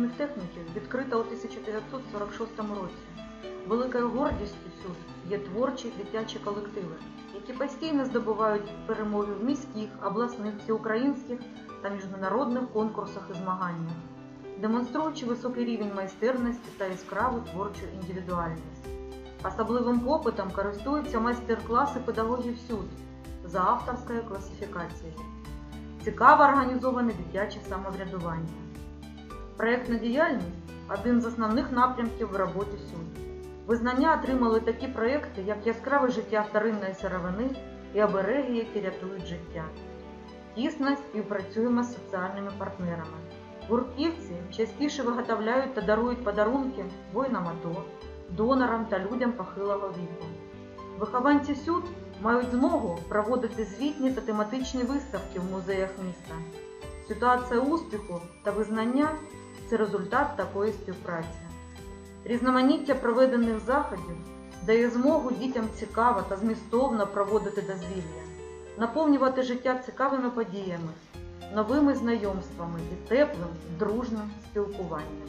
юних техніків відкрита у 1946 році. Великою гордістю СЮД є творчі дитячі колективи, які постійно здобувають перемоги в міських, обласних, всеукраїнських та міжнародних конкурсах і змаганнях, демонструючи високий рівень майстерності та яскраву творчу індивідуальність. Особливим попитом користуються майстер-класи педагогів СЮД за авторською класифікацією. Цікаво організоване дитяче самоврядування. Проєктна діяльність один з основних напрямків в роботі СЮД. Визнання отримали такі проєкти, як яскраве життя вторинної сировини і обереги, які рятують життя. Тісно співпрацюємо з соціальними партнерами. Гуртківці частіше виготовляють та дарують подарунки воїнам АТО, донорам та людям похилого віку. Вихованці СЮД мають змогу проводити звітні та тематичні виставки в музеях міста. Ситуація успіху та визнання це результат такої співпраці. Різноманіття проведених заходів дає змогу дітям цікаво та змістовно проводити дозвілля, наповнювати життя цікавими подіями, новими знайомствами і теплим, дружним спілкуванням.